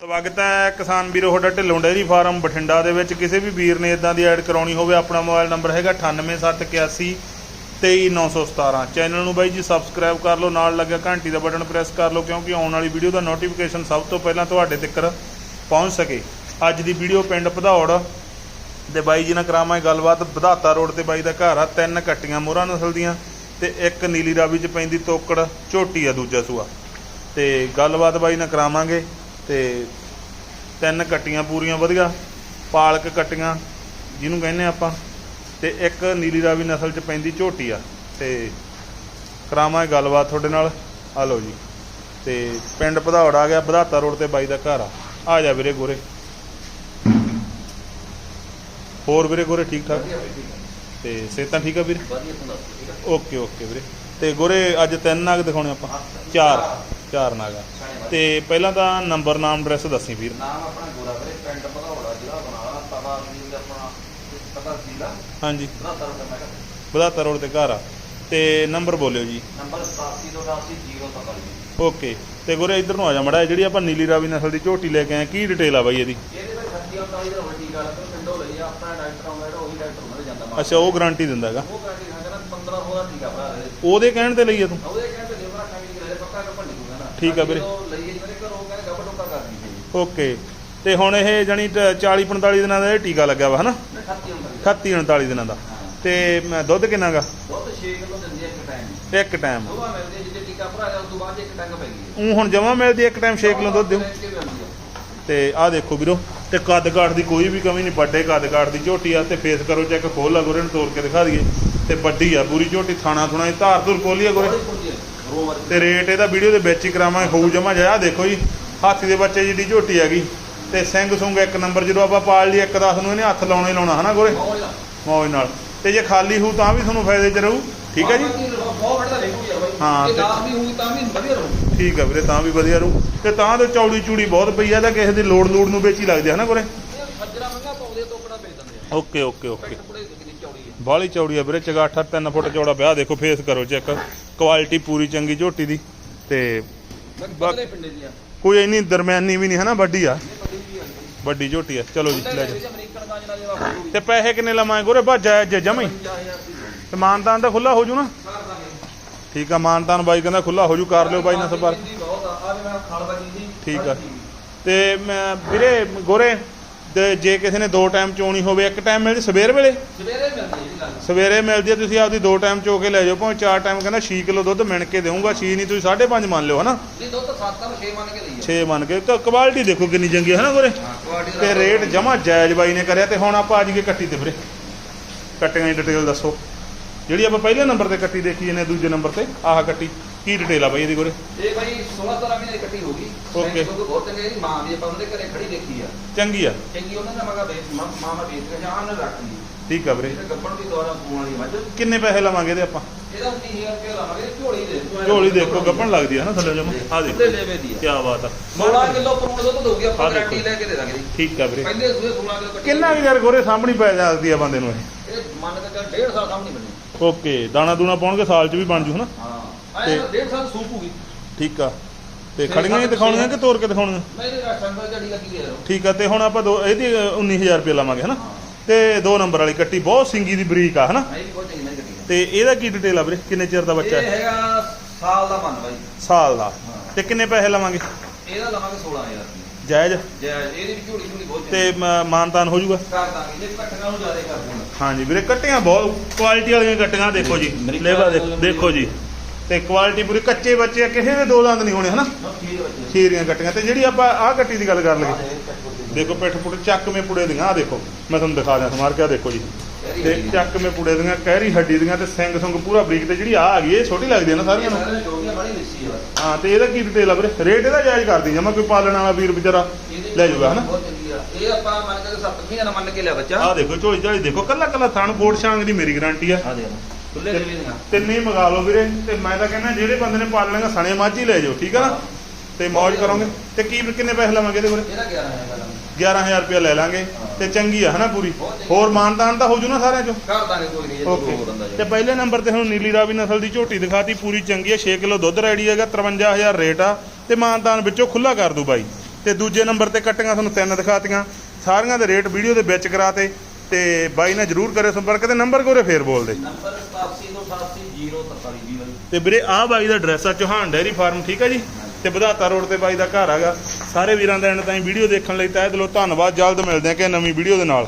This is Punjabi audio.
ਸਵਾਗਤ ਹੈ ਕਿਸਾਨ ਵੀਰੋ, ਤੁਹਾਡਾ ਢਿੱਲੋਂ ਡੇਅਰੀ ਫਾਰਮ ਬਠਿੰਡਾ ਦੇ ਵਿੱਚ। ਕਿਸੇ ਵੀ ਵੀਰ ਨੇ ਇਦਾਂ ਦੀ ਐਡ ਕਰਾਉਣੀ ਹੋਵੇ, ਆਪਣਾ ਮੋਬਾਈਲ ਨੰਬਰ ਹੈਗਾ 98781 23917 ਚੈਨਲ ਨੂੰ ਬਾਈ ਜੀ ਸਬਸਕ੍ਰਾਈਬ ਕਰ ਲਓ, ਨਾਲ ਲੱਗਿਆ ਘੰਟੀ ਦਾ ਬਟਨ ਪ੍ਰੈਸ ਕਰ ਲਓ, ਕਿਉਂਕਿ ਆਉਣ ਵਾਲੀ ਵੀਡੀਓ ਦਾ ਨੋਟੀਫਿਕੇਸ਼ਨ ਸਭ ਤੋਂ ਪਹਿਲਾਂ ਤੁਹਾਡੇ ਤੱਕ ਪਹੁੰਚ ਸਕੇ। ਅੱਜ ਦੀ ਵੀਡੀਓ ਪਿੰਡ ਭਦੌੜ ਦੇ ਬਾਈ ਜੀ ਨਾਲ ਕਰਾਵਾਂਗੇ ਗੱਲਬਾਤ। ਵਧਾਤਾ ਰੋਡ ਤੇ ਬਾਈ ਦਾ ਘਰ ਆ, ਤਿੰਨ ਕੱਟੀਆਂ ਮੋਹਰਾਂ ਨਸਲ ਦੀਆਂ ਤੇ ਇੱਕ ਨੀਲੀ ਰਾਵੀ ਚ ਪੈਂਦੀ ਤੋਕੜ, ਝੋਟੀ ਆ ਦੂਜਾ ਸੂਆ। ਤੇ ਗੱਲਬਾਤ ਬਾਈ ਨਾਲ ਕਰਾਵਾਂਗੇ। ਤੇ ਤਿੰਨ ਕੱਟੀਆਂ ਪੂਰੀਆਂ ਵਧੀਆ ਪਾਲਕ ਕੱਟੀਆਂ ਜਿਹਨੂੰ ਕਹਿੰਦੇ ਆਪਾਂ ਤੇ ਇੱਕ ਨੀਲੀ ਰਾਵੀ ਨਸਲ ਚ ਪੈਂਦੀ ਝੋਟੀ ਆ ਤੇ ਕਰਾਵਾਂਗੇ ਗੱਲਬਾਤ ਤੁਹਾਡੇ ਨਾਲ। ਆ ਲਓ ਜੀ। ਤੇ ਪਿੰਡ ਭਦੌੜ ਆ ਗਿਆ ਵਧਾਤਾ ਰੋਡ ਤੇ ਬਾਈ ਦਾ ਘਰ ਆ। ਆ ਜਾ ਵੀਰੇ ਗੋਰੇ। ਹੋਰ ਵੀਰੇ ਗੋਰੇ ਠੀਕ ਠਾਕ? ਤੇ ਸਿਹਤਾਂ ਠੀਕ ਆ ਵੀਰੇ? ਓਕੇ ਓਕੇ ਵੀਰੇ। ਤੇ ਗੋਰੇ ਅੱਜ ਤਿੰਨ ਨਾਗ ਦਿਖਾਉਣੇ ਆਪਾਂ। ਚਾਰ। ਚਾਰ ਨਾਗ ਆ ਤੇ ਪਹਿਲਾਂ ਤਾਂ ਨੰਬਰ ਨਾਮ ਐਡਰੈਸ ਦੱਸੀ ਵੀਰ। ਨਾਮ ਆਪਣਾ ਗੋਰਾ ਵੀਰੇ ਪਿੰਡ ਭਗੌੜਾ ਜ਼ਿਲ੍ਹਾ ਬਨਾਲਾ ਤਵਾ ਵੀਰ ਆਪਣਾ ਪਤਾ ਸੀਲਾ ਹਾਂਜੀ। ਵਧਾਤਾ ਰੋਡ ਤੇ ਘਰ। ਆ। ਤੇ ਨੰਬਰ ਬੋਲਿਓ ਜੀ। Number 8788 okay. ਤੇ ਗੋਰੇ ਇੱਧਰ ਨੂੰ ਆ ਜਾ ਮੜਾ ਜਿਹੜੀ ਆਪਾਂ ਨੀਲੀ ਰਾਵੀ ਨਸਲ ਦੀ ਝੋਟੀ ਲੈ ਕੇ ਆਏ ਕੀ ਡਿਟੇਲ ਆ ਬਾਈ ਇਹਦੀ? ਇਹਦੇ ਵਿੱਚ 38 39 ਦਾ ਵੱਡੀ ਗੱਲ ਤੇ ਪਿੰਡੋਂ ਲਈ ਆ। ਆਪਣਾ ਡਾਕਟਰ ਆਉਂਦਾ ਜਿਹੜਾ ਉਹੀ ਡਾਕਟਰ ਉਹਨਾਂ ਦੇ ਜਾਂਦਾ। ਮਾਲ। ਅੱਛਾ ਉਹ ਗਾਰੰਟੀ ਦਿੰਦਾ ਹੈਗਾ ਉਹ ਕਹਿੰਦੀ ਹੈ ਕਹਿੰਦਾ 1500 ਦਾ ਟੀਕਾ ਭਰਾ ਦੇ। ਉਹਦੇ ਕਹਿਣ ਤੇ ਲਈ ਆ ਤੂੰ? ਉਹਦੇ ਕਹਿੰਦੇ ਲੇਬਰ ਖਾਣੀ ਕਿ ਲੈ ਪੱਕਾ ਕੱਪੜ ਨਹੀਂ ਹੋਊਗਾ ਨਾ ਠੀਕ ਆ ਵੀਰੇ। ਲਈਏ ਜੀ ਮੇਰੇ ਘਰੋਂ ਕਹਿੰਦੇ ਗੱਬੜ ਟੋਕਾ ਕਰ ਦਿੰਦੇ ਓਕੇ। ਤੇ ਹੁਣ ਇਹ ਜਾਨੀ 40 45 ਦਿਨਾਂ ਦਾ ਇਹ ਟੀਕਾ ਲੱਗਿਆ ਵਾ, ਹਨਾ? ਨੇ 38 ਹੁੰਦਾ 38 39 ਦਿਨਾਂ ਦਾ। ਤੇ ਮੈਂ ਦੁੱਧ ਕਿੰਨਾ ਗਾ? ਦੁੱਧ 6 ਕਿਲੋ ਦਿੰਦੀ ਹੈ ਇੱਕ ਟਾਈਮ ਇੱਕ ਟਾਈਮ ਦੋਵਾਂ ਮਿਲਦੇ ਜਿੱਦੇ ਟੀਕਾ ਭਰਾ ਜਾ ਉਸ ਤੋਂ ਬਾਅਦ ਇੱਕ ਟੰਗ ਪੈ ਉਹ ਹੁਣ ਜਮਾ ਮਿਲਦੀ ਇੱਕ ਟਾਈਮ 6 ਕਿਲੋ ਦੁੱਧ ਦਿਓ। ਤੇ ਆਹ ਦੇਖੋ ਵੀਰੋ, ਤੇ ਕੱਦ ਕਾਠ ਦੀ ਕੋਈ ਵੀ ਕਮੀ ਨਹੀਂ, ਵੱਡੇ ਕੱਦ ਕਾਠ ਦੀ ਝੋਟੀ ਆ, ਤੇ ਫੇਸ ਕਰੋ ਚੈੱਕ ਖੋਲ ਲਾ ਗੋਰੇ ਨੂੰ ਤੋੜ ਕੇ ਦਿਖਾ ਦਈਏ। ਤੇ ਵੱਡੀ ਆ ਪੂਰੀ ਝੋਟੀ ਥਾਣਾ ਥੁਣਾ ਦੀ ਧਾਰ ਧੁਰ ਖੋਲੀ ਆ ਗੋਰੇ। ਤੇ ਰੇਟ ਇਹਦਾ ਵੀਡੀਓ ਦੇ ਵਿੱਚ ਹੀ ਕਰਾਵਾਂਗੇ ਹੋਊ ਜਮਾ ਜਾ ਆਹ ਦੇਖੋ ਜੀ ਹਾਥੀ ਦੇ ਬੱਚੇ ਜਿਹੜੀ ਝੋਟੀ ਹੈਗੀ। ਤੇ ਸਿੰਘ ਸੁੰਗ ਇੱਕ ਨੰਬਰ ਜਦੋਂ ਆਪਾਂ ਪਾਲ ਲਈ ਇੱਕ ਦਸ ਨੂੰ ਇਹਨੇ ਹੱਥ ਲਾਉਣਾ ਹੀ ਲਾਉਣਾ ਹਨਾ ਗੋਰੇ? ਮੌਜ ਨਾਲ। ਤੇ ਜੇ ਖਾਲੀ ਹੋਊ ਤਾਂ ਵੀ ਤੁਹਾਨੂੰ ਫਾਇਦੇ ਚ ਰਹੂ ਠੀਕ ਹੈ ਜੀ? ਹਾਂ, ਜੇ ਤੇ- 10 ਵੀ ਹੋਊ ਤਾਂ ਵੀ ਵਧੀਆ ਰਹੂ। ਠੀਕ ਆ ਵੀਰੇ ਤਾਂ ਵੀ ਵਧੀਆ ਰਹੂ। ਤੇ ਤਾਂ ਤੇ ਚੌੜੀ ਚੂੜੀ ਬਹੁਤ ਪਈ ਆ ਤਾਂ ਕਿਸੇ ਦੀ ਲੋੜ ਲੋੜ ਨੂੰ ਵੇਚੀ ਲੱਗਦੀ ਹਨਾ ਗੋਰੇ? ਸੱਜਰਾ ਮੰਗਾ ਪਾਉਂਦੇ ਤੋਕੜਾ ਵੇਚ ਦਿੰਦੇ ਆ। Okay okay okay. ਹੈ ਬਾਹਲੀ ਚੌੜੀ ਆ ਵੀਰੇ ਚਗਾਠਾ 3 ਫੁੱਟ ਚੌੜਾ ਵਿਆਹ ਦੇਖੋ ਫੇਸ ਕਰੋ ਚੈੱਕ। ਕੁਆਲਿਟੀ ਪੂਰੀ ਚੰਗੀ ਝੋਟੀ ਦੀ ਤੇ ਪਿੰਡੇ ਆ। ਕੋਈ ਇੰਨੀ ਦਰਮਿਆਨੀ ਵੀ ਨਹੀਂ ਹਨਾ ਵੱਡੀ ਆ। ਵੱਡੀ ਝੋਟੀ ਆ। ਚਲੋ ਜੀ ਲੈ ਜਾਓ। ਅਮਰੀਕਨ ਦੇ ਤੇ ਪੈਸੇ ਕਿੰਨੇ ਲਵਾਂਗੇ ਗੋਰੇ? ਬਾ ਜਾਇਜ਼ ਜੇ ਜਮਾ ਹੀ। 50000 ਦੀ ਤੇ ਮਾਨਤਾਨ ਦਾ ਖੁੱਲਾ ਹੋ ਜੂ ਨਾ। ਦਾਂਗੇ। ਠੀਕ ਆ ਮਾਨਤਾਨ ਬਾਈ ਕਹਿੰਦਾ ਖੁੱਲਾ ਹੋ ਜੂ ਕਰ ਲਿਓ ਬਾਈ ਨਾਲ ਸੰਪਰਕ। ਬਹੁਤ ਆ। ਖਾਲ ਬਾਜੀ ਠੀਕ ਆ। ਤੇ ਮੈਂ ਵੀਰੇ ਗੋਰੇ ਤੇ ਜੇ ਕਿਸੇ ਨੇ ਦੋ ਟਾਈਮ ਚੋਣੀ ਹੋਵੇ ਇੱਕ ਟਾਈਮ ਮਿਲਦੀ ਸਵੇਰ ਵੇਲੇ? ਸਵੇਰੇ ਮਿਲਦੀ ਹੈ ਜੀ ਗੱਲ। ਸਵੇਰੇ ਮਿਲਦੀ ਆ ਤੁਸੀਂ ਆਪਦੀ ਦੋ ਟਾਈਮ ਚੋ ਕੇ ਲੈ ਜਾਓ ਭਾਵੇਂ ਚਾਰ ਟਾਈਮ ਕਹਿੰਦਾ 6 ਕਿਲੋ ਦੁੱਧ ਮਿਣ ਕੇ ਦੇਵਾਂਗਾ 6 ਨਹੀਂ ਤੁਸੀਂ 5.5 ਮੰਨ ਲਿਓ ਹਨਾ? ਨਹੀਂ ਦੁੱਧ 7 ਤਾਂ 6 ਮੰਨ ਕੇ ਲਈ 6 ਮੰਨ ਕੇ ਤਾਂ ਕੁਆਲਿਟੀ ਦੇਖੋ ਕਿੰਨੀ ਚੰਗੀ ਹੈ ਹਨਾ ਗੋਰੇ ਹਾਂ ਤੇ ਰੇਟ ਜਮਾ ਜਾਇਜ਼ ਬਾਈ ਨੇ ਕਰਿਆ ਤੇ ਹੁਣ ਆਪਾਂ ਆ ਜੀਏ ਕੱਟੀ ਤੇ ਵੀਰੇ। ਕੱਟੀਆਂ ਦੀ ਡਿਟੇਲ ਦੱਸੋ। ਜਿਹੜੀ ਆਪਾਂ ਪਹਿਲੇ ਨੰਬਰ ਤੇ ਕੱਟੀ ਦੇਖੀ ਇਹਨੇ ਦੂਜੇ ਨੰਬਰ ਤੇ ਆਹ ਕੱਟੀ। ਕੀ ਡਿਟੇਲ ਆ ਬਾਈ ਇਹਦੀ ਗੋਰੇ ਇਹ ਬਾਈ 16 17 ਮਹੀਨੇ ਦੀ ਕੱਟੀ ਹੋ ਗਈ। Okay. ਕਿਉਂਕਿ ਬਹੁਤ ਚੰਗੀ ਇਹਦੀ ਮਾਂ ਦੀ ਆਪਾਂ ਉਹਦੇ ਘਰੇ ਖੜੀ ਦੇਖੀ ਆ। ਚੰਗੀ ਆ। ਚੰਗੀ ਉਹਨਾਂ ਨੇ ਮਗਾ ਵੇਚ ਮਾਂ ਮਾਂ ਮੈਂ ਵੇਚ ਕੇ ਜਾਂ ਉਹਨੇ ਰੱਖ ਲਈ। ਠੀਕ ਆ ਵੀਰੇ। ਇਹ ਗੱਪਣ ਦੀ ਦੁਆਰਾ ਪੂਣ ਵਾਲੀ ਮੱਝ ਕਿੰਨੇ ਪੈਸੇ ਲਵਾਂਗੇ ਇਹਦੇ ਆਪਾਂ? ਇਹਦਾ 30000 ਰੁਪਏ ਲਾਵਾਂਗੇ ਝੋਲੀ ਦੇ। ਝੋਲੀ ਦੇਖੋ ਗੱਪਣ ਲੱਗਦੀ ਆ ਨਾ ਥੱਲੇ ਜਮਾ। ਆ ਦੇਖੋ। ਲੈ ਲੈਵੇ ਦੀ ਆ। ਕੀ ਬਾਤ ਆ। 16 ਕਿਲੋ ਪਰੂਣ ਦੁੱਧ ਦੋਗੀ ਆਪਾਂ। ਗਾਰੰਟੀ ਲੈ ਕੇ ਦੇ ਦਾਂਗੇ ਜੀ। ਠੀਕ ਆ ਵੀਰੇ। ਪਹਿਲੇ ਸੂਏ 16 ਕਿਲੋ ਕਿੰਨਾ ਕੁ ਯਾਰ ਗੋਰੇ ਸਾਹਮਣੀ ਪੈ ਜਾਂਦੀ ਆ ਬੰਦੇ ਨੂੰ ਇਹ। ਇਹ ਮੰਨ ਕੇ ਚੱਲ 1.5 ਸਾਲ ਸਾਹਮਣੇ ਬਣੀ ਓਕੇ ਦਾਣਾ ਦੂਣਾ ਪਾਉਣਗੇ ਸਾਲ ਚ ਵੀ ਬਣ ਜੂ ਹਨਾ? ਹਾਂ। ਤੇ- ਆਏ 1.5 ਸਾਲ ਸੂਪ ਹੋਗੀ ਠੀਕ ਆ। ਤੇ ਖੜੀਆਂ ਹੀ ਦਿਖਾਉਣੀਆਂ ਕਿ ਤੋੜ ਕੇ ਦਿਖਾਉਣੀਆਂ? ਮੈਂ ਇਹਦੇ ਰਸਟਾਂ ਪਰ ਝੜੀ ਲੱਗੀ ਦੇ ਰਹਾ ਠੀਕ ਆ ਤੇ ਹੁਣ ਆਪਾਂ ਦੋ ਇਹਦੀ 19000 ਰੁਪਏ ਲਾਵਾਂਗੇ ਹਨਾ? ਤੇ ਦੋ ਨੰਬਰ ਵਾਲੀ ਕੱਟੀ ਬਹੁਤ ਸਿੰਗੀ ਦੀ ਬਰੀਕ ਆ ਹਨਾ? ਨਹੀਂ। ਤੇ ਇਹਦਾ ਕੀ ਡਿਟੇਲ ਆ ਵੀਰੇ? ਕਿੰਨੇ ਚਿਰ ਦਾ ਬੱਚਾ ਇਹ ਹੈ ਹੈਗਾ ਸਾਲ ਦਾ ਮੰਨ ਬਾਈ। ਸਾਲ ਦਾ। ਹਾਂ। ਤੇ ਕਿੰਨੇ ਪੈਸੇ ਲਵਾਂਗੇ? ਇਹਦਾ ਲਵਾਂਗੇ 16000 ਰੁਪਏ ਜਾਇਜ਼? ਜੈ ਇਹਦੀ ਵੀ ਝੋਲੀ ਝੋਲੀ ਬਹੁਤ ਤੇ ਮਾਨਤਾਨ ਹੋ ਜਾਊਗਾ? ਕਰ ਦਾਂਗੇ ਜੇ ਕੱਟੀਆਂ ਨੂੰ ਜ਼ਿਆਦਾ ਕਰ ਦੇਣਾ ਹਾਂਜੀ ਵੀਰੇ ਕੱਟੀਆਂ ਬਹੁਤ ਕੁਆਲਿਟੀ ਵਾਲੀਆਂ ਕੱਟੀਆਂ ਦੇਖੋ ਜੀ। ਲੇਵਾ ਦੇਖੋ ਜੀ। ਤੇ ਕੁਆਲਿਟੀ ਪੂਰੀ ਕੱਚੇ ਬੱਚੇ ਆ, ਕਿਸੇ ਦੇ ਦੋ ਦੰਦ ਨਹੀਂ ਹੋਣੇ ਹਨਾ? ਖੀਰੀਆਂ ਕੱਟੀਆਂ। ਤੇ ਜਿਹੜੀ ਆਪਾਂ ਆਹ ਕੱਟੀ ਦੀ ਗੱਲ ਕਰ ਲਈਏ। ਦੇਖੋ ਪਿੱਠ ਪੁੱਟ ਚੱਕਵੇਂ ਪੁੜੇ ਦੀਆਂ ਆਹ ਦੇਖੋ। ਮੈਂ ਤੁਹਾਨੂੰ ਦਿਖਾ ਦਿਆਂ ਸਮਾਰ ਕੇ ਦੇਖੋ ਜੀ। ਤੇ ਚੱਕਵੇਂ ਪੁੜੇ ਦੀਆਂ ਕਹਿਰੀ ਹੱਡੀ ਦੀਆਂ ਤੇ ਸਿੰਘ ਸੁੰਗ ਪੂਰਾ ਬਰੀਕ ਤੇ ਜਿਹੜੀ ਆ ਆ ਗਈ ਇਹ ਛੋਟੀ ਲੱਗਦੀ ਹੈ ਨਾ ਸਾਰੀਆਂ ਨੂੰ। ਆ। ਹਾਂ ਤੇ ਇਹਦਾ ਕੀ ਡਿਟੇਲ ਆ ਵੀਰੇ? ਰੇਟ ਇਹਦਾ ਜਾਇਜ਼ ਕਰਦੀ ਜਮਾ ਕੋਈ ਪਾਲਣ ਵਾਲਾ ਵੀਰ ਵਿਚਾਰਾ ਲੈ ਜਾਊਗਾ ਹਨਾ? ਆ ਇਹ ਆਪਾਂ ਮੰਨ ਕੇ 7 ਮਹੀਨੇ ਮੰਨ ਕੇ ਲਿਆ ਬੱਚਾ। ਆਹ ਦੇਖੋ ਝੋਲੀ ਝਾਲੀ ਦੇਖੋ। ਕੱਲਾ ਕੱਲਾ ਥਣ ਬੋੜ ਛਾਂਗ ਦੀ ਮੇਰੀ ਗਾਰੰਟੀ ਆ। ਆ ਦੇ ਖੁੱਲੇ ਦੇ ਦੀਆਂ ਤਿੰਨੇ ਹੀ ਮੰਗਾ ਲਓ ਵੀਰੇ ਤੇ ਮੈਂ ਤਾਂ ਕਹਿੰਦਾ ਜਿਹੜੇ ਬੰਦੇ ਨੇ ਪਾਲਣਗਾ ਸਣੇ ਮੱਝ ਲੈ ਜਾਓ ਠੀਕ ਆ ਨਾ? ਤੇ ਮੌਜ ਕਰੋਗੇ। ਤੇ ਕੀ ਕਿੰਨੇ ਪੈਸੇ ਲਵਾਂਗੇ ਇਹਦੇ ਕੋਲੇ? ਇਹਦਾ 11 ਹੈ ਗੱਲ 11000 ਰੁਪਏ ਲੈ ਲਾਂਗੇ। ਤੇ ਚੰਗੀ ਆ ਹਨਾ ਪੂਰੀ। ਹੋਰ ਮਾਨਤਾਨ ਤਾਂ ਹੋ ਜੂ ਨਾ ਸਾਰਿਆਂ ਚੋਂ? ਕਰ ਦਾਂਗੇ ਕੋਈ ਨਹੀਂ ਓਕੇ। ਤੇ ਪਹਿਲੇ ਨੰਬਰ ਤੇ ਹੁਣ ਨੀਲੀ ਰਾਵੀ ਨਸਲ ਦੀ ਝੋਟੀ ਦਿਖਾਤੀ ਪੂਰੀ ਚੰਗੀ ਹੈ 6 ਕਿਲੋ ਦੁੱਧ ਰੈਡੀ ਹੈਗਾ 53000 ਰੇਟ ਆ। ਤੇ ਮਾਨਤਾਨ ਵਿੱਚੋਂ ਖੁੱਲਾ ਕਰ ਦੂ ਬਾਈ। ਤੇ ਦੂਜੇ ਨੰਬਰ ਤੇ ਕੱਟੀਆਂ ਤੁਹਾਨੂੰ ਤਿੰਨ ਦਿਖਾਤੀਆਂ। ਸਾਰੀਆਂ ਦੇ ਰੇਟ ਵੀਡੀਓ ਦੇ ਵਿੱਚ ਕਰਾਤੇ। ਤੇ ਬਾਈ ਨੇ ਜਰੂਰ ਕਰਿਓ ਸੰਪਰਕ ਤੇ ਨੰਬਰ ਕੋਰੇ ਫੇਰ ਬੋਲ ਦੇ ਨੰਬਰ 87288043 ਦੀ ਬਾਈ ਤੇ ਵੀਰੇ ਆਹ ਬਾਈ ਦਾ ਐਡਰੈਸ ਆ ਚੌਹਾਨ ਡੈਰੀ ਫਾਰਮ ਠੀਕ ਹੈ ਜੀ? ਤੇ ਵਧਾਤਾ ਰੋਡ ਤੇ ਬਾਈ ਦਾ ਘਰ ਹੈਗਾ। ਸਾਰੇ ਵੀਰਾਂ ਦਾ ਐਂਡ ਤਾਈਂ ਵੀਡੀਓ ਦੇਖਣ ਲਈ ਤਹਿ ਦਿਲੋਂ ਧੰਨਵਾਦ ਜਲਦ ਮਿਲਦੇ ਹਾਂ ਕਿ ਨਵੀਂ ਵੀਡੀਓ ਦੇ ਨਾਲ।